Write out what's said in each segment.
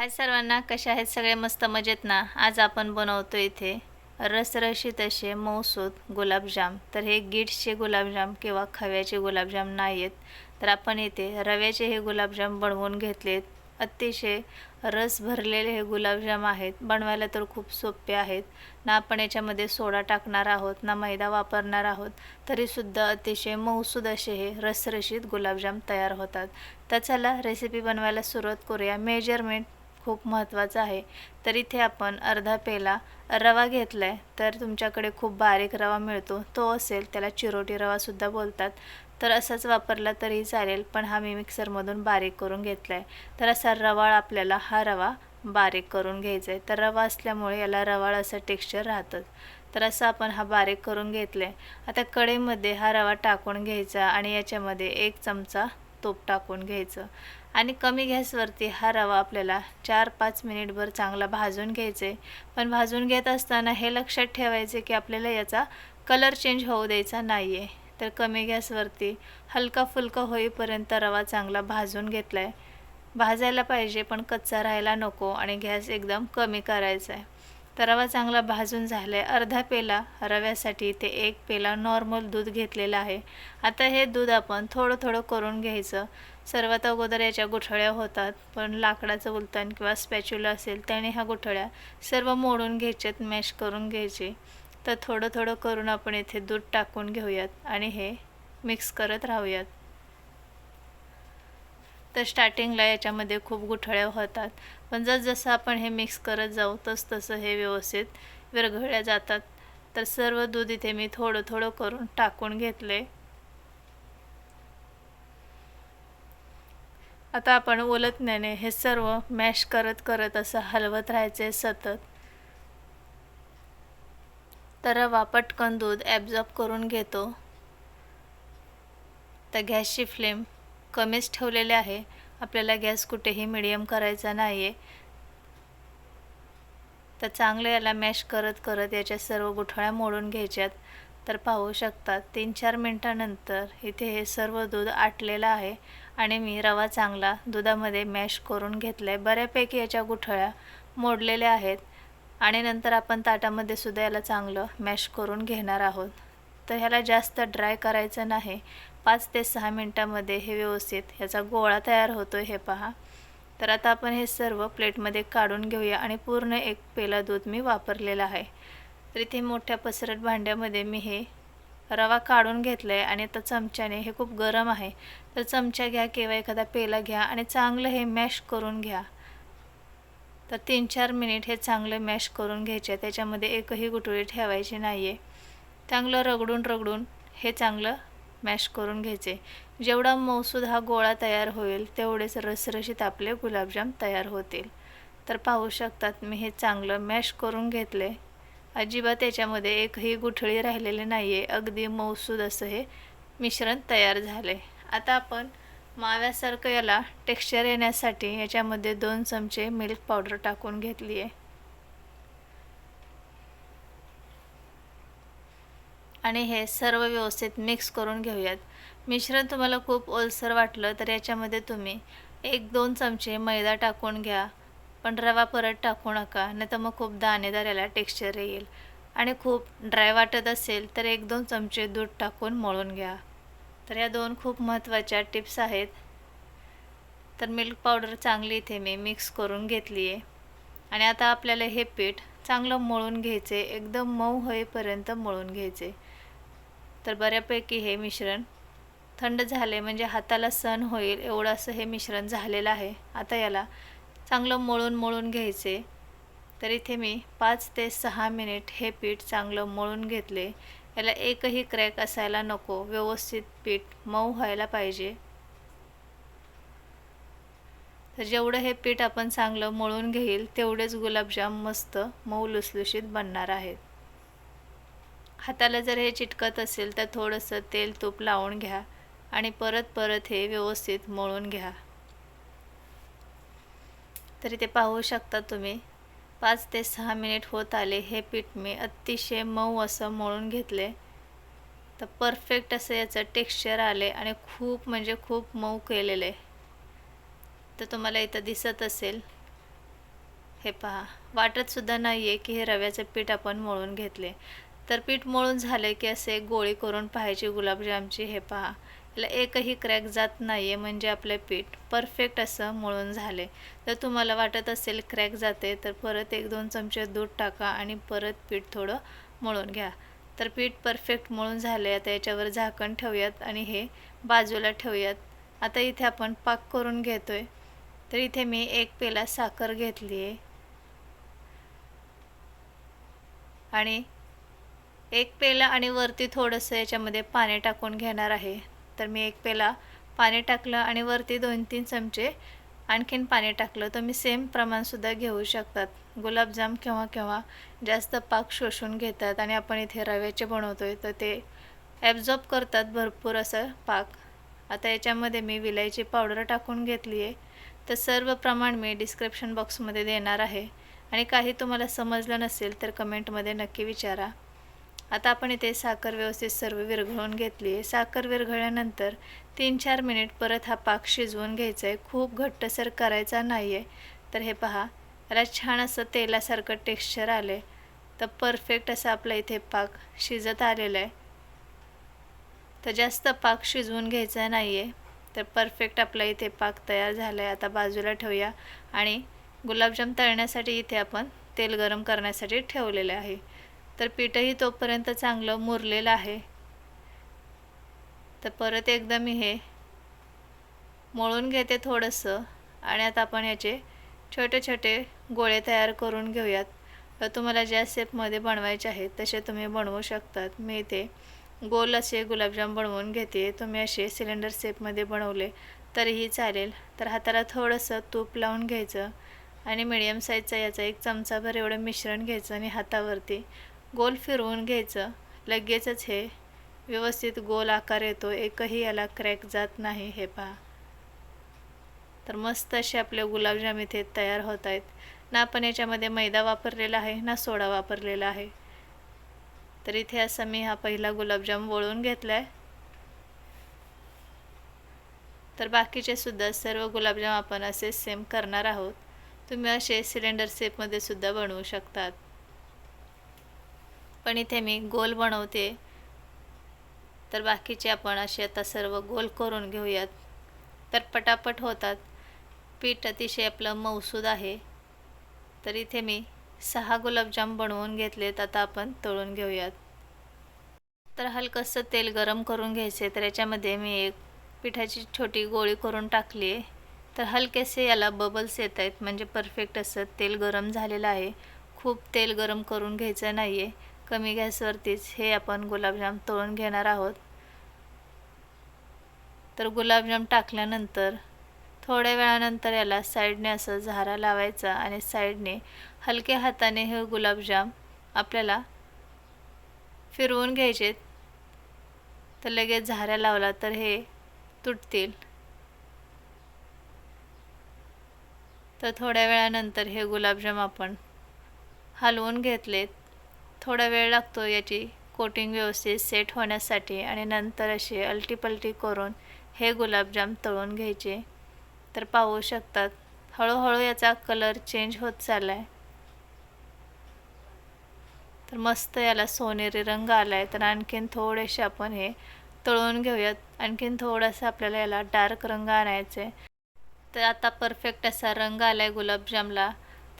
हाय सर्वांना कशा आहेत सगळे मस्त मजेत ना? आज आपण बनवतो इथे रसरशीत असे मौसूद गुलाबजाम. तर हे गिट्सचे गुलाबजाम किंवा खव्याचे गुलाबजाम नाही आहेत तर आपण इथे रव्याचे हे गुलाबजाम बनवून घेतलेत. अतिशय रस भरलेले हे गुलाबजाम आहेत. बनवायला तर खूप सोपे आहेत. ना आपण याच्यामध्ये सोडा टाकणार आहोत ना मैदा वापरणार आहोत तरीसुद्धा अतिशय मऊसूद असे हे रसरशीत गुलाबजाम तयार होतात. तर चला रेसिपी बनवायला सुरुवात करूया. मेजरमेंट खूप महत्त्वाचं आहे. तर इथे आपण अर्धा पेला रवा घेतला आहे तर तुमच्याकडे खूप बारीक रवा मिळतो. तो असेल त्याला चिरोटी रवासुद्धा बोलतात. तर असाच वापरला तरी चालेल पण हा मी मिक्सरमधून बारीक करून घेतला आहे तर असा रवाळ आपल्याला हा रवा बारीक करून घ्यायचा आहे तर रवा असल्यामुळे याला रवाळ असं टेक्स्चर राहतं. तर असं आपण हा बारीक करून घेतला आहे आता कढईमध्ये हा रवा टाकून घ्यायचा आणि याच्यामध्ये एक चमचा तूप टाकून घ्यायचं. आणि कमी गॅसवरती हा रवा आपल्याला चार पाच मिनिटभर चांगला भाजून घ्यायचे. पण भाजून घेत असताना हे लक्षात ठेवायचे की आपल्याला याचा कलर चेंज होऊ द्यायचा नाही आहे तर कमी गॅसवरती हलका फुलका होईपर्यंत रवा चांगला भाजून घेतला आहे भाजायला पाहिजे पण कच्चा राहायला नको आणि गॅस एकदम कमी करायचा आहे. तर रवा चांगला भाजून झाला आहे अर्धा पेला रव्यासाठी ते एक पेला नॉर्मल दूध घेतलेलं आहे. आता हे दूध आपण थोडं थोडं करून घ्यायचं. सर्वात अगोदर याच्या गुठळ्या होतात पण लाकडाचं उलतान किंवा स्पॅच्युला असेल त्याने ह्या गुठळ्या सर्व मोडून घ्यायच्यात मॅश करून घ्यायचे. तर थोडं थोडं करून आपण इथे दूध टाकून घेऊयात आणि हे मिक्स करत राहूयात. तर स्टार्टिंगला याच्यामध्ये खूप गुठळ्या होतात पण जसजसं आपण हे मिक्स करत जाऊ तस तसं हे व्यवस्थित विरघळल्या जातात. तर सर्व दूध इथे मी थोडं थोडं करून टाकून घेतले. आता आपण ओलतण्याने हे सर्व मॅश करत करत असं हलवत राहायचे सतत. तर रवा पटकन दूध ॲब्झॉर्ब करून घेतो. तर गॅसची फ्लेम कमीच ठेवलेले आहे. आपल्याला गॅस कुठेही मिडियम करायचा नाही आहे तर चांगलं याला मॅश करत करत याच्या सर्व गुठळ्या मोडून घ्यायच्यात. तर पाहू शकतात तीन चार मिनटानंतर इथे हे सर्व दूध आटलेलं आहे. आणि मी रवा चांगला दुधामध्ये मॅश करून घेतला आहे बऱ्यापैकी याच्या गुठळ्या मोडलेल्या आहेत. आणि नंतर आपण ताटामध्ये सुद्धा याला चांगलं मॅश करून घेणार आहोत. तर ह्याला जास्त ड्राय करायचं नाही. पाच ते सहा मिनटामध्ये हे व्यवस्थित ह्याचा गोळा तयार होतो हे पहा. तर आता आपण हे सर्व प्लेटमध्ये काढून घेऊया आणि पूर्ण एक पेला दूध मी वापरलेलं आहे. तर इथे मोठ्या पसरट भांड्यामध्ये मी हे रवा काढून घेतला आहे आणि आता चमच्याने हे खूप गरम आहे. तर चमचा घ्या किंवा एखादा पेला घ्या आणि चांगलं हे मॅश करून घ्या. तर तीन चार मिनिट हे चांगलं मॅश करून घ्यायचे त्याच्यामध्ये एकही गुटळी ठेवायची नाही आहे चांगलं रगडून रगडून हे चांगलं मॅश करून घ्यायचे. जेवढा मौसूद हा गोळा तयार होईल तेवढेच रसरशीत आपले गुलाबजाम तयार होतील. तर पाहू शकतात मी हे चांगलं मॅश करून घेतले अजिबात त्याच्यामध्ये एकही गुठळी राहिलेली नाही आहे अगदी मौसूद असं हे मिश्रण तयार झाले आता आपण माव्यासारखं याला टेक्स्चर येण्यासाठी याच्यामध्ये दोन चमचे मिल्क पावडर टाकून घेतली आहे आणि हे सर्व व्यवस्थित मिक्स करून घेऊयात. मिश्रण तुम्हाला खूप ओलसर वाटलं तर याच्यामध्ये तुम्ही एक दोन चमचे मैदा टाकून घ्या. पण रवा परत टाकू नका नाही तर मग खूप दाणेदार याला टेक्स्चर येईल. आणि खूप ड्राय वाटत असेल तर एक दोन चमचे दूध टाकून मळून घ्या. तर या दोन खूप महत्त्वाच्या टिप्स आहेत. तर मिल्क पावडर चांगली इथे मी मिक्स करून घेतली आहे. आणि आता आपल्याला हे पीठ चांगलं मळून घ्यायचे एकदम मऊ होईपर्यंत मळून घ्यायचे. तर बऱ्यापैकी हे मिश्रण थंड झाले म्हणजे हाताला सण होईल एवढं असं हे मिश्रण झालेलं आहे. आता याला चांगलं मळून मळून घ्यायचे. तर इथे मी पाच ते सहा मिनिट हे पीठ चांगलं मळून घेतले. याला एकही क्रॅक असायला नको. व्यवस्थित पीठ मऊ व्हायला पाहिजे. तर जेवढं हे पीठ आपण चांगलं मळून घेईल तेवढेच गुलाबजाम मस्त मऊ लुसलुशीत बनणार आहेत. हाताला जर हे चिटकत असेल तर थोडंसं तेल तूप लावून घ्या आणि परत परत हे व्यवस्थित मळून घ्या. तरी ते पाहू शकता तुम्ही. पाच ते सहा मिनिट होत आले हे पीठ मी अतिशय मऊ असं मळून घेतले. तर परफेक्ट असं याचं टेक्स्चर आले आणि खूप म्हणजे खूप मऊ केलेलं. आहे तर तुम्हाला इथं दिसत असेल. हे पहा वाटतसुद्धा नाही आहे की हे रव्याचं पीठ आपण मळून घेतले. तर पीठ मळून झालं की असे गोळी करून पाहायची गुलाबजामची हे पहा. याला एकही क्रॅक जात नाही आहे म्हणजे आपले पीठ परफेक्ट असं मळून झाले तर तुम्हाला वाटत असेल क्रॅक जाते तर परत एक दोन चमचे दूध टाका आणि परत पीठ थोडं मळून घ्या. तर पीठ परफेक्ट मळून झाले आता याच्यावर झाकण ठेवूयात आणि हे बाजूला ठेवूयात. आता इथे आपण पाक करून घेतो आहे तर इथे मी एक पेला साखर घेतली आहे आणि एक पेला आणि वरती थोडंसं याच्यामध्ये पाणी टाकून घेणार आहे. तर मी एक पेला पाणी टाकलं आणि वरती दोन तीन चमचे आणखीन पाणी टाकलं. तुम्ही सेम प्रमाणसुद्धा घेऊ शकतात. गुलाबजाम केव्हा केव्हा जास्त पाक शोषून घेतात आणि आपण इथे रव्याचे बनवतो आहे तर ते ॲब्झॉर्ब करतात भरपूर असं पाक. आता याच्यामध्ये मी विलायची पावडर टाकून घेतली आहे. तर सर्व प्रमाण मी डिस्क्रिप्शन बॉक्समध्ये देणार आहे. आणि काही तुम्हाला समजलं नसेल तर कमेंटमध्ये नक्की विचारा. आता आपण इथे साखर व्यवस्थित सर्व विरघळून घेतली. आहे साखर विरघळल्यानंतर तीन चार मिनिट परत हा पाक शिजवून घ्यायचा आहे खूप घट्टसर करायचा नाही आहे तर हे पहा याला छान असं तेलासारखं टेक्स्चर आलं आहे तर परफेक्ट असं आपला इथे पाक शिजत आलेला आहे तर जास्त पाक शिजवून घ्यायचा नाही आहे तर परफेक्ट आपला इथे पाक तयार झाला आहे आता बाजूला ठेवूया. आणि गुलाबजाम तळण्यासाठी इथे आपण तेल गरम करण्यासाठी ठेवलेलं आहे. तर पीठही तोपर्यंत चांगलं मुरलेलं आहे. तर परत एकदा मी हे मळून घेते थोडंसं आणि आता आपण ह्याचे छोटे छोटे गोळे तयार करून घेऊयात. तर तुम्हाला ज्या शेपमध्ये बनवायचे आहेत तसे तुम्ही बनवू शकतात. मी इथे गोल असे गुलाबजाम बनवून घेते. तुम्ही असे सिलेंडर शेपमध्ये बनवले तरीही चालेल. तर हाताला थोडंसं तूप लावून घ्यायचं आणि मिडियम साईजचा याचा एक चमचाभर एवढं मिश्रण घ्यायचं आणि हातावरती गोल फिरवून घ्यायचं. लगेचच हे व्यवस्थित गोल आकार येतो. एकही याला क्रॅक जात नाही हे पहा. तर मस्त असे आपले गुलाबजाम इथे तयार होत आहेत. ना आपण याच्यामध्ये मैदा वापरलेला आहे ना सोडा वापरलेला आहे. तर इथे असं मी हा पहिला गुलाबजाम वळून घेतला आहे तर बाकीचे सुद्धा सर्व गुलाबजाम आपण असे सेम करणार आहोत. तुम्ही असे सिलेंडर सेपमध्ये सुद्धा बनवू शकतात. पण इथे मी गोल बनवते. तर बाकीचे आपण असे आता सर्व गोल करून घेऊयात. तर पटापट होतात. पीठ अतिशय आपलं मौसूद आहे. तर इथे मी सहा गुलाबजाम बनवून घेतलेत. आता आपण तळून घेऊयात. तर हलकंसं तेल गरम करून घ्यायचे तर याच्यामध्ये मी एक पिठाची छोटी गोळी करून टाकली आहे. तर हलकेसे याला बबल्स येत आहेत. म्हणजे परफेक्ट असं तेल गरम झालेलं आहे. खूप तेल गरम करून घ्यायचं नाही आहे कमी गॅसवरतीच हे आपण गुलाबजाम तळून घेणार आहोत. तर गुलाबजाम टाकल्यानंतर थोड्या वेळानंतर याला साईडने असं झारा लावायचा आणि साईडने हलक्या हाताने हे गुलाबजाम आपल्याला फिरवून घ्यायचे. तर लगेच झाऱ्या लावला तर हे तुटतील. तर थोड्या वेळानंतर हे गुलाबजाम आपण हलवून घेतलेत. थोडा वेळ लागतो याची कोटिंग व्यवस्थित सेट होण्यासाठी आणि नंतर असे अलटीपलटी करून हे गुलाबजाम तळून घ्यायचे. तर पाहू शकतात हळूहळू याचा कलर चेंज होत चालला आहे तर मस्त याला सोनेरी रंग आला आहे तर आणखीन थोडेसे आपण हे तळून घेऊयात. आणखीन थोडासा आपल्याला याला डार्क रंग आणायचा आहे तर आता परफेक्ट असा रंग आला आहे गुलाबजामला.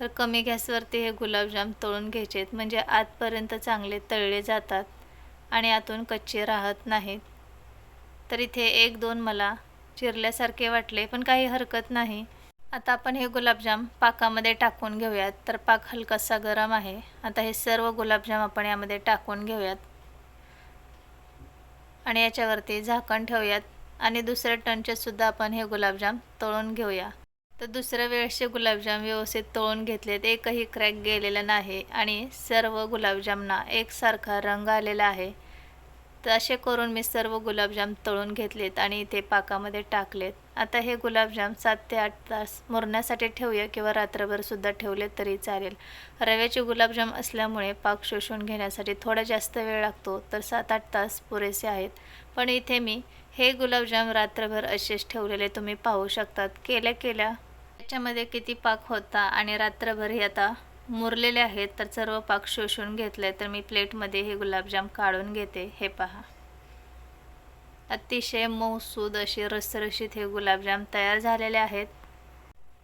तर कमी गॅसवरती हे गुलाबजाम तळून घ्यायचे आहेत म्हणजे आतपर्यंत चांगले तळले जातात आणि आतून कच्चे राहत नाहीत. तर इथे एक दोन मला चिरल्यासारखे वाटले पण काही हरकत नाही. आता आपण हे गुलाबजाम पाकामध्ये टाकून घेऊयात. तर पाक हलकासा गरम आहे. आता हे सर्व गुलाबजाम आपण यामध्ये टाकून घेऊयात. आणि याच्यावरती झाकण ठेवूयात. आणि दुसऱ्या टनचेसुद्धा आपण हे गुलाबजाम तळून घेऊया. तर दुसऱ्या वेळेसचे गुलाबजाम व्यवस्थित तळून घेतलेत. एकही क्रॅक गेलेला नाही आणि सर्व गुलाबजामना एकसारखा रंग आलेला आहे. तर असे करून मी सर्व गुलाबजाम तळून घेतलेत आणि इथे पाकामध्ये टाकलेत. आता हे गुलाबजाम सात ते आठ तास मुरण्यासाठी ठेवूया किंवा रात्रभरसुद्धा ठेवले तरी चालेल. रव्याचे गुलाबजाम असल्यामुळे पाक शोषून घेण्यासाठी थोडा जास्त वेळ लागतो तर सात आठ तास पुरेसे आहेत. पण इथे मी हे गुलाबजाम रात्रभर असेच ठेवलेले तुम्ही पाहू शकतात. केल्या केल्या याच्यामध्ये किती पाक होता आणि रात्रभर हे आता मुरलेले आहेत तर सर्व पाक शोषून घेतले तर मी प्लेटमध्ये हे गुलाबजाम काढून घेते. हे पहा. अतिशय मऊसूद असे रसरशीत हे गुलाबजाम तयार झालेले आहेत.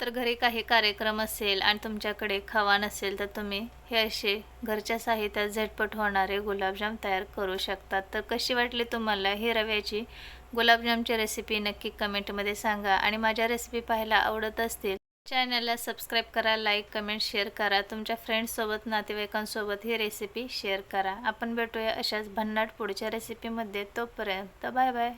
तर घरी काही कार्यक्रम असेल आणि तुमच्याकडे खवा नसेल तर तुम्ही हे असे घरच्या साहित्यात झटपट होणारे गुलाबजाम तयार करू शकतात तर कशी वाटली तुम्हाला ही रव्याची गुलाबजामची रेसिपी नक्की कमेंटमध्ये सांगा. आणि माझ्या रेसिपी पाहायला आवडत असतील चॅनलला सबस्क्राईब करा लाईक कमेंट शेअर करा. तुमच्या फ्रेंड्ससोबत नातेवाईकांसोबत ही रेसिपी शेअर करा. आपण भेटूया अशाच भन्नाट पुढच्या रेसिपीमध्ये तोपर्यंत बाय बाय